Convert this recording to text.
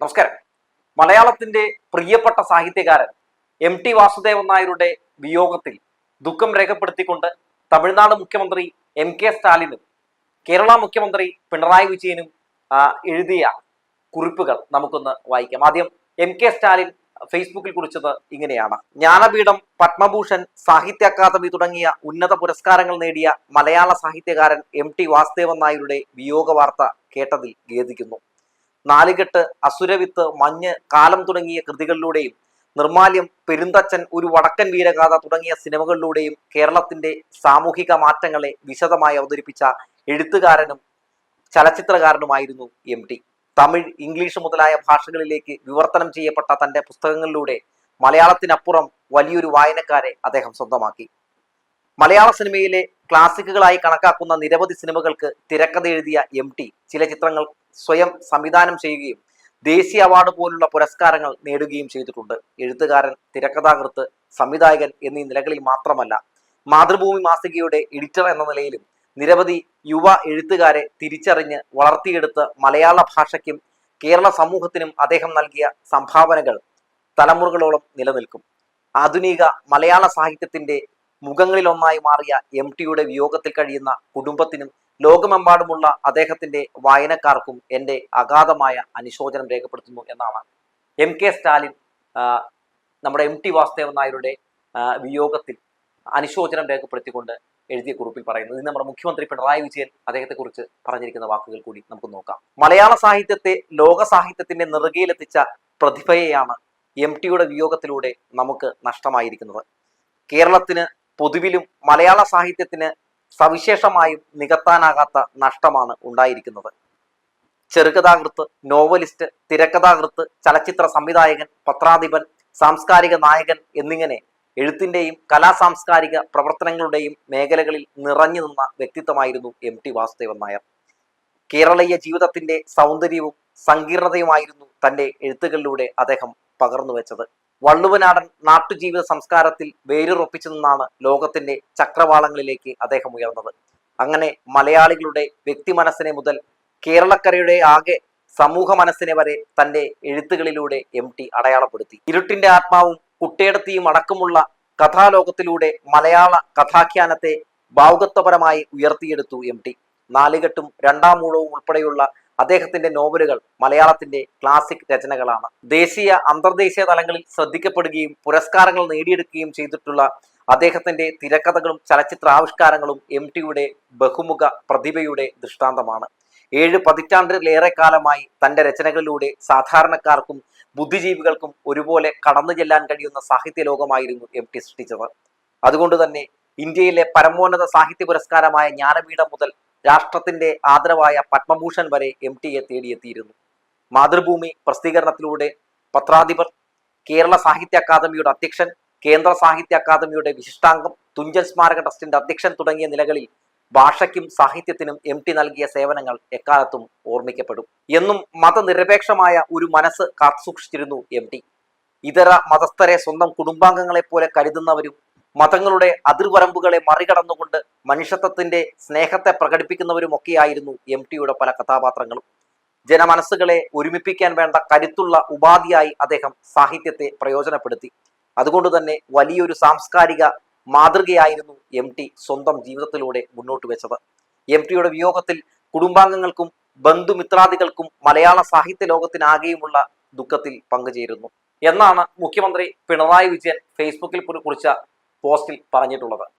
നമസ്കാരം. മലയാളത്തിന്റെ പ്രിയപ്പെട്ട സാഹിത്യകാരൻ എം ടി വാസുദേവൻ നായരുടെ വിയോഗത്തിൽ ദുഃഖം രേഖപ്പെടുത്തിക്കൊണ്ട് തമിഴ്നാട് മുഖ്യമന്ത്രി എം കെ സ്റ്റാലിനും കേരള മുഖ്യമന്ത്രി പിണറായി വിജയനും എഴുതിയ കുറിപ്പുകൾ നമുക്കൊന്ന് വായിക്കാം. ആദ്യം എം കെ സ്റ്റാലിൻ ഫേസ്ബുക്കിൽ കുറിച്ചത് ഇങ്ങനെയാണ്. ജ്ഞാനപീഠം പത്മഭൂഷൺ സാഹിത്യ അക്കാദമി തുടങ്ങിയ ഉന്നത പുരസ്കാരങ്ങൾ നേടിയ മലയാള സാഹിത്യകാരൻ എം ടി വാസുദേവൻ നായരുടെ വിയോഗ വാർത്ത കേട്ടതിൽ ഖേദിക്കുന്നു. നാലുകെട്ട് അസുരവിത്ത് മഞ്ഞ് കാലം തുടങ്ങിയ കൃതികളിലൂടെയും നിർമാല്യം പെരുന്തച്ചൻ ഒരു വടക്കൻ വീരഗാഥ തുടങ്ങിയ സിനിമകളിലൂടെയും കേരളത്തിന്റെ സാമൂഹിക മാറ്റങ്ങളെ വിശദമായി അവതരിപ്പിച്ച എഴുത്തുകാരനും ചലച്ചിത്രകാരനുമായിരുന്നു എം ടി. തമിഴ് ഇംഗ്ലീഷ് മുതലായ ഭാഷകളിലേക്ക് വിവർത്തനം ചെയ്യപ്പെട്ട തന്റെ പുസ്തകങ്ങളിലൂടെ മലയാളത്തിനപ്പുറം വലിയൊരു വായനക്കാരെ അദ്ദേഹം സ്വന്തമാക്കി. മലയാള സിനിമയിലെ ക്ലാസിക്കുകളായി കണക്കാക്കുന്ന നിരവധി സിനിമകൾക്ക് തിരക്കഥ എഴുതിയ എം ടി. ചില ചിത്രങ്ങൾ സ്വയം സംവിധാനം ചെയ്യുകയും ദേശീയ അവാർഡ് പോലുള്ള പുരസ്കാരങ്ങൾ നേടുകയും ചെയ്തിട്ടുണ്ട്. എഴുത്തുകാരൻ തിരക്കഥാകൃത്ത് സംവിധായകൻ എന്നീ നിലകളിൽ മാത്രമല്ല മാതൃഭൂമി മാസികയുടെ എഡിറ്റർ എന്ന നിലയിലും നിരവധി യുവ എഴുത്തുകാരെ തിരിച്ചറിഞ്ഞ് വളർത്തിയെടുത്ത് മലയാള ഭാഷയ്ക്കും കേരള സമൂഹത്തിനും അദ്ദേഹം നൽകിയ സംഭാവനകൾ തലമുറകളോളം നിലനിൽക്കും. ആധുനിക മലയാള സാഹിത്യത്തിന്റെ മുഖങ്ങളിലൊന്നായി മാറിയ എം ടിയുടെ വിയോഗത്തിൽ കഴിയുന്ന കുടുംബത്തിനും ലോകമെമ്പാടുമുള്ള അദ്ദേഹത്തിന്റെ വായനക്കാർക്കും എന്റെ അഗാധമായ അനുശോചനം രേഖപ്പെടുത്തുന്നു എന്നാണ് എം കെ സ്റ്റാലിൻ നമ്മുടെ എം ടി വാസുദേവൻ നായരുടെ വിയോഗത്തിൽ അനുശോചനം രേഖപ്പെടുത്തിക്കൊണ്ട് എഴുതിയ കുറിപ്പിൽ പറയുന്നത്. ഇന്ന് നമ്മുടെ മുഖ്യമന്ത്രി പിണറായി വിജയൻ അദ്ദേഹത്തെക്കുറിച്ച് പറഞ്ഞിരിക്കുന്ന വാക്കുകൾ കൂടി നമുക്ക് നോക്കാം. മലയാള സാഹിത്യത്തെ ലോക സാഹിത്യത്തിന്റെ നെറുകയിലെത്തിച്ച പ്രതിഭയെയാണ് എം ടിയുടെ വിയോഗത്തിലൂടെ നമുക്ക് നഷ്ടമായിരിക്കുന്നത്. കേരളത്തിന് പൊതുവിലും മലയാള സാഹിത്യത്തിന് സവിശേഷമായും നികത്താനാകാത്ത നഷ്ടമാണ് ഉണ്ടായിരിക്കുന്നത്. ചെറുകഥാകൃത്ത് നോവലിസ്റ്റ് തിരക്കഥാകൃത്ത് ചലച്ചിത്ര സംവിധായകൻ പത്രാധിപൻ സാംസ്കാരിക നായകൻ എന്നിങ്ങനെ എഴുത്തിന്റെയും കലാ സാംസ്കാരിക പ്രവർത്തനങ്ങളുടെയും മേഖലകളിൽ നിറഞ്ഞു നിന്ന വ്യക്തിത്വമായിരുന്നു എം ടി വാസുദേവൻ നായർ. കേരളീയ ജീവിതത്തിന്റെ സൗന്ദര്യവും സങ്കീർണതയുമായിരുന്നു തന്റെ എഴുത്തുകളിലൂടെ അദ്ദേഹം പകർന്നു വെച്ചത് വള്ളുവനാടൻ നാട്ടുജീവിത സംസ്കാരത്തിൽ വേരുറപ്പിച്ചു നിന്നാണ് ലോകത്തിന്റെ ചക്രവാളങ്ങളിലേക്ക് അദ്ദേഹം ഉയർന്നത്. അങ്ങനെ മലയാളികളുടെ വ്യക്തി മനസ്സിനെ മുതൽ കേരളക്കരയുടെ ആകെ സമൂഹ മനസ്സിനെ വരെ തന്റെ എഴുത്തുകളിലൂടെ എം ടി അടയാളപ്പെടുത്തി. ഇരുട്ടിന്റെ ആത്മാവും കുട്ടിയടത്തിയും അടക്കമുള്ള കഥാലോകത്തിലൂടെ മലയാള കഥാഖ്യാനത്തെ ഭാവുകത്വപരമായി ഉയർത്തിയെടുത്തു എം ടി നാലുകെട്ടും രണ്ടാം മൂളവും ഉൾപ്പെടെയുള്ള അദ്ദേഹത്തിന്റെ നോവലുകൾ മലയാളത്തിന്റെ ക്ലാസിക് രചനകളാണ്. ദേശീയ അന്തർദേശീയ തലങ്ങളിൽ ശ്രദ്ധിക്കപ്പെടുകയും പുരസ്കാരങ്ങൾ നേടിയെടുക്കുകയും ചെയ്തിട്ടുള്ള അദ്ദേഹത്തിന്റെ തിരക്കഥകളും ചലച്ചിത്ര ആവിഷ്കാരങ്ങളും എം ടിയുടെ ബഹുമുഖ പ്രതിഭയുടെ ദൃഷ്ടാന്തമാണ്. ഏഴ് പതിറ്റാണ്ടിലേറെ കാലമായി തന്റെ രചനകളിലൂടെ സാധാരണക്കാർക്കും ബുദ്ധിജീവികൾക്കും ഒരുപോലെ കടന്നു ചെല്ലാൻ കഴിയുന്ന സാഹിത്യ ലോകമായിരുന്നു എം ടി സൃഷ്ടിച്ചത്. അതുകൊണ്ട് തന്നെ ഇന്ത്യയിലെ പരമോന്നത സാഹിത്യ പുരസ്കാരമായ ജ്ഞാനപീഠം മുതൽ രാഷ്ട്രത്തിന്റെ ആദരവായ പത്മഭൂഷൺ വരെ എം ടിയെ തേടിയെത്തിയിരുന്നു. മാതൃഭൂമി പ്രസിദ്ധീകരണത്തിലൂടെ പത്രാധിപർ കേരള സാഹിത്യ അക്കാദമിയുടെ അധ്യക്ഷൻ കേന്ദ്ര സാഹിത്യ അക്കാദമിയുടെ വിശിഷ്ടാംഗം തുഞ്ചൻ സ്മാരക ട്രസ്റ്റിന്റെ അധ്യക്ഷൻ തുടങ്ങിയ നിലകളിൽ ഭാഷയ്ക്കും സാഹിത്യത്തിനും എം ടി നൽകിയ സേവനങ്ങൾ എക്കാലത്തും ഓർമ്മിക്കപ്പെടും. എന്നും മതനിരപേക്ഷമായ ഒരു മനസ്സ് കാത്തുസൂക്ഷിച്ചിരുന്നു എം ടി ഇതര മതസ്ഥരെ സ്വന്തം കുടുംബാംഗങ്ങളെ പോലെ കരുതുന്നവരും മതങ്ങളുടെ അതിർവരമ്പുകളെ മറികടന്നുകൊണ്ട് മനുഷ്യത്വത്തിന്റെ സ്നേഹത്തെ പ്രകടിപ്പിക്കുന്നവരുമൊക്കെയായിരുന്നു എം ടിയുടെ പല കഥാപാത്രങ്ങളും. ജനമനസ്സുകളെ ഒരുമിപ്പിക്കാൻ വേണ്ട കരുത്തുള്ള ഉപാധിയായി അദ്ദേഹം സാഹിത്യത്തെ പ്രയോജനപ്പെടുത്തി. അതുകൊണ്ട് തന്നെ വലിയൊരു സാംസ്കാരിക മാതൃകയായിരുന്നു എം ടി സ്വന്തം ജീവിതത്തിലൂടെ മുന്നോട്ട് വെച്ചത്. എം ടിയുടെ വിയോഗത്തിൽ കുടുംബാംഗങ്ങൾക്കും ബന്ധുമിത്രാദികൾക്കും മലയാള സാഹിത്യ ലോകത്തിനാകെയുമുള്ള ദുഃഖത്തിൽ പങ്കുചേരുന്നു. എന്നാണ് മുഖ്യമന്ത്രി പിണറായി വിജയൻ ഫേസ്ബുക്കിൽ കുറിച്ച പോസ്റ്റിൽ പറഞ്ഞിട്ടുള്ളത്.